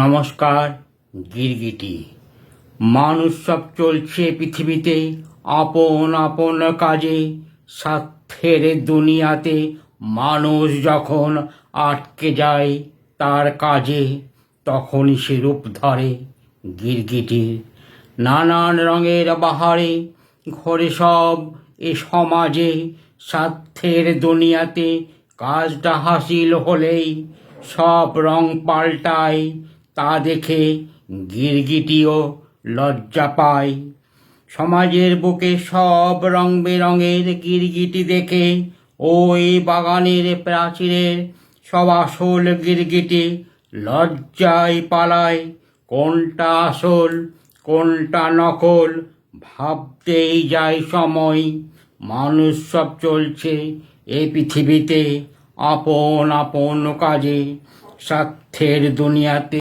নমস্কার, গিরগিটি। মানুষ সব চলছে পৃথিবীতে, আপন আপন কাজে, স্বার্থের দুনিয়াতে মানুষ যখন আটকে যায় তার কাজে, তখনই সে রূপ ধরে গিরগিটির। নানান রঙের বাহারে, ঘরে সব এ সমাজে স্বার্থের দুনিয়াতে কাজটা হাসিল হলেই সব রং পাল্টায় তা দেখে গিরগিটিও লজ্জা পায়। সমাজের বুকে সব রং বেরঙের গিরগিটি দেখে ওই বাগানের প্রাচীরের সব আসল গিরগিটি লজ্জায় পালায়। কোনটা আসল, কোনটা নকল, ভাবতেই যায় সময়। মানুষ সব চলছে এই পৃথিবীতে, আপন আপন কাজে, স্বার্থের দুনিয়াতে।